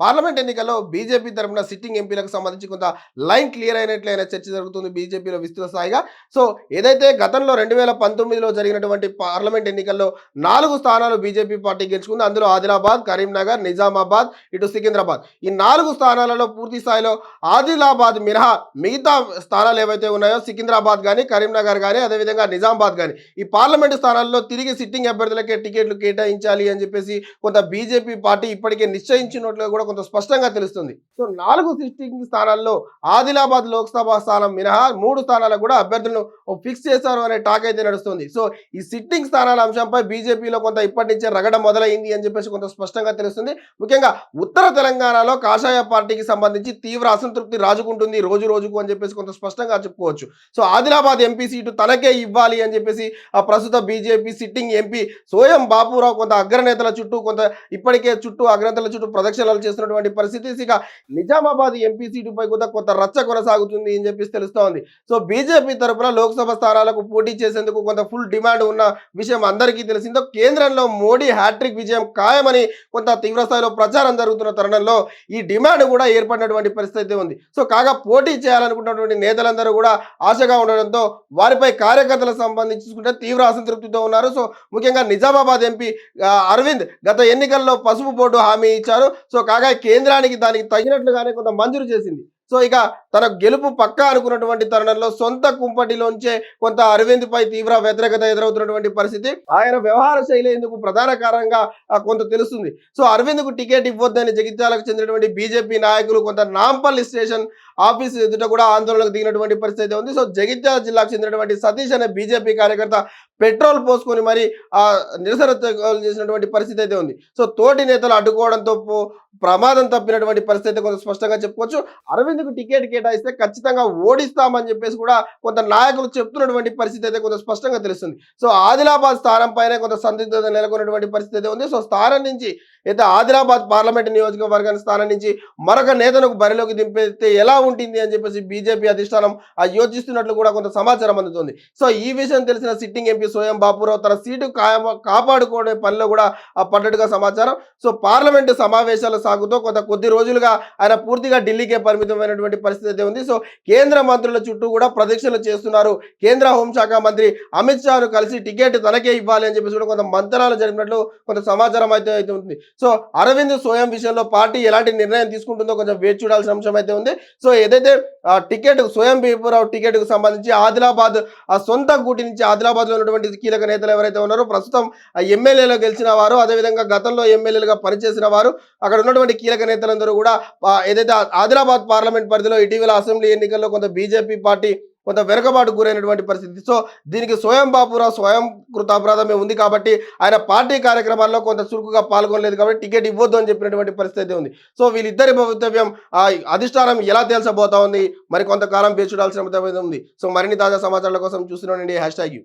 Parliament ఎన్నికల్లో BJP తరఫున sitting ఎంపీలకు సంబంధించి కొంత లైన్ క్లియర్ అయినట్లయిన చర్చ జరుగుతుంది బీజేపీలో విస్తృత స్థాయిగా. సో ఏదైతే గతంలో రెండు వేల పంతొమ్మిదిలో జరిగినటువంటి పార్లమెంట్ ఎన్నికల్లో నాలుగు స్థానాలు బీజేపీ పార్టీ గెలుచుకుంది. అందులో ఆదిలాబాద్ కరీంనగర్ నిజామాబాద్ ఇటు సికింద్రాబాద్. ఈ నాలుగు స్థానాలలో పూర్తి స్థాయిలో ఆదిలాబాద్ మినహా మిగతా స్థానాలు ఏవైతే ఉన్నాయో సికింద్రాబాద్ కానీ కరీంనగర్ కానీ అదేవిధంగా నిజామాబాద్ కానీ ఈ పార్లమెంటు స్థానాల్లో తిరిగి సిట్టింగ్ అభ్యర్థులకే టికెట్లు కేటాయించాలి అని చెప్పేసి కొంత బీజేపీ పార్టీ ఇప్పటికే నిశ్చయించినట్లు కూడా కొంత స్పష్టంగా తెలుస్తుంది. సో నాలుగు సిట్టింగ్ స్థానాల్లో ఆదిలాబాద్ లోక్సభ స్థానం మినహా మూడు స్థానాలకు కూడా అభ్యర్థులను ఫిక్స్ చేశారు అనే టాక్ అయితే నడుస్తుంది. సో ఈ సిట్టింగ్ స్థానాల అంశంపై బీజేపీలో కొంత ఇప్పటి నుంచే రగడ మొదలైంది అని చెప్పేసి కొంత స్పష్టంగా తెలుస్తుంది. ముఖ్యంగా ఉత్తర తెలంగాణలో కాషాయ పార్టీకి సంబంధించి తీవ్ర అసంతృప్తి రాజుకుంటుంది రోజు రోజుకు అని చెప్పేసి కొంత స్పష్టంగా చెప్పుకోవచ్చు. సో ఆదిలాబాద్ ఎంపీ సీటు తనకే ఇవ్వాలి అని చెప్పేసి ఆ ప్రస్తుత BJP sitting MP Soyam Bapurao కొంత అగ్రనేతల చుట్టూ కొంత ఇప్పటికే చుట్టూ అగ్రనేతల చుట్టూ ప్రదక్షిణలు చేస్తున్నటువంటి పరిస్థితి. ఇక నిజామాబాద్ ఎంపీ సీటుపై కూడా కొంత రచ్చ కొనసాగుతుంది అని చెప్పేసి తెలుస్తోంది. సో బీజేపీ తరపున లోక్సభ స్థానాలకు పోటీ చేసేందుకు కొంత ఫుల్ డిమాండ్ ఉన్న విషయం అందరికీ తెలిసిందో కేంద్రంలో మోడీ హ్యాట్రిక్ విజయం ఖాయమని కొంత తీవ్ర స్థాయిలో ప్రచారం జరుగుతున్న తరుణంలో ఈ డిమాండ్ కూడా ఏర్పడినటువంటి పరిస్థితి ఉంది. సో కాగా పోటీ చేయాలనుకున్నటువంటి నేతలందరూ కూడా ఆశగా ఉండడంతో వారిపై కార్యకర్తలకు సంబంధించి చూసుకుంటే తీవ్ర అసంతృప్తితో ఉన్నారు. సో ముఖ్యంగా నిజామాబాద్ ఎంపీ అరవింద్ గత ఎన్నికల్లో పసుపు బోర్డు హామీ ఇచ్చారు. సో కాగా కేంద్రానికి దానికి తగినట్లుగానే కొంత మంజూరు చేసింది. సో ఇక తన గెలుపు పక్కా అనుకున్నటువంటి తరుణంలో సొంత కుంపటిలోంచే కొంత అరవింద్ పై తీవ్ర వ్యతిరేకత ఎదురవుతున్నటువంటి పరిస్థితి ఆయన వ్యవహార శైలి ఎందుకు ప్రధాన కారణంగా కొంత తెలుస్తుంది. సో అరవింద్కు టికెట్ ఇవ్వద్దని జగిత్యాలకు చెందినటువంటి బీజేపీ నాయకులు కొంత నాంపల్లి స్టేషన్ ఆఫీస్ ఎదుట కూడా ఆందోళనకు దిగినటువంటి పరిస్థితి ఉంది. సో జగిత్యాల జిల్లాకు చెందినటువంటి సతీష్ అనే బీజేపీ కార్యకర్త పెట్రోల్ పోసుకొని మరి ఆ నిరసన చేసినటువంటి పరిస్థితి అయితే ఉంది. సో తోటి నేతలు అడ్డుకోవడంతో పో- ప్రమాదం తప్పినటువంటి పరిస్థితి కొంత స్పష్టంగా చెప్పుకోవచ్చు. అరవింద్కు టికెట్ కేటాయిస్తే ఖచ్చితంగా ఓడిస్తామని చెప్పేసి కూడా కొంత నాయకులు చెప్తున్నటువంటి పరిస్థితి అయితే కొంత స్పష్టంగా తెలుస్తుంది. సో ఆదిలాబాద్ స్థానం పైన కొంత సందిగ్ధత నెలకొన్నటువంటి పరిస్థితి అయితే ఉంది. సో స్థానం నుంచి అయితే ఆదిలాబాద్ పార్లమెంట్ నియోజకవర్గానికి స్థానం నుంచి మరొక నేతను బరిలోకి దింపేస్తే ఎలా ఉంటుంది అని చెప్పేసి బీజేపీ అధిష్టానం యోచిస్తున్నట్లు కూడా కొంత సమాచారం అందుతుంది. సో ఈ విషయం తెలిసిన సిట్టింగ్ ఎంపీ సోయం బాపురావు తన సీటు కాపాడుకునే పనిలో కూడా పడ్డట్టుగా సమాచారం. సో పార్లమెంటు సమావేశాలు సాగుతో కొంత కొద్ది రోజులుగా ఆయన పూర్తిగా ఢిల్లీకే పరిమితమైనటువంటి పరిస్థితి అయితే ఉంది. సో కేంద్ర మంత్రుల చుట్టూ కూడా ప్రదక్షిణలు చేస్తున్నారు. కేంద్ర హోంశాఖ మంత్రి అమిత్ షాను కలిసి టికెట్ తనకే ఇవ్వాలి అని చెప్పేసి కూడా కొంత మంతనాలు జరిపినట్లు కొంత సమాచారం అయితే అయితే ఉంది. సో అరవింద్ స్వయం విషయంలో పార్టీ ఎలాంటి నిర్ణయం తీసుకుంటుందో కొంచెం వేచి చూడాల్సిన అంశం అయితే ఉంది. సో ఏదైతే ఆ టికెట్ స్వయం బీపురావు టికెట్కు సంబంధించి ఆదిలాబాద్ ఆ సొంత గూటి నుంచి ఆదిలాబాద్లో ఉన్నటువంటి కీలక నేతలు ఎవరైతే ఉన్నారో ప్రస్తుతం ఎమ్మెల్యేలో గెలిచిన వారు అదేవిధంగా గతంలో ఎమ్మెల్యేలుగా పనిచేసిన వారు అక్కడ ఉన్నటువంటి కీలక నేతలందరూ కూడా ఏదైతే ఆదిలాబాద్ పార్లమెంట్ పరిధిలో ఇటీవల అసెంబ్లీ ఎన్నికల్లో కొంత బీజేపీ పార్టీ కొంత వెనుకబాటు గురైనటువంటి పరిస్థితి. సో దీనికి స్వయం బాపురావు స్వయం కృత అపరాధమే ఉంది కాబట్టి ఆయన పార్టీ కార్యక్రమాల్లో కొంత చురుకుగా పాల్గొనలేదు కాబట్టి టికెట్ ఇవ్వద్దు అని చెప్పినటువంటి పరిస్థితి ఉంది. సో వీళ్ళిద్దరి భవితవ్యం ఆ అధిష్టానం ఎలా తేల్చబోతా ఉంది? మరి కొంతకాలం వేచి చూడాల్సిన ఉంది. సో మరిన్ని తాజా సమాచారాల కోసం చూస్తున్నానండి హ్యాష్ ట్యాగ్ యూ.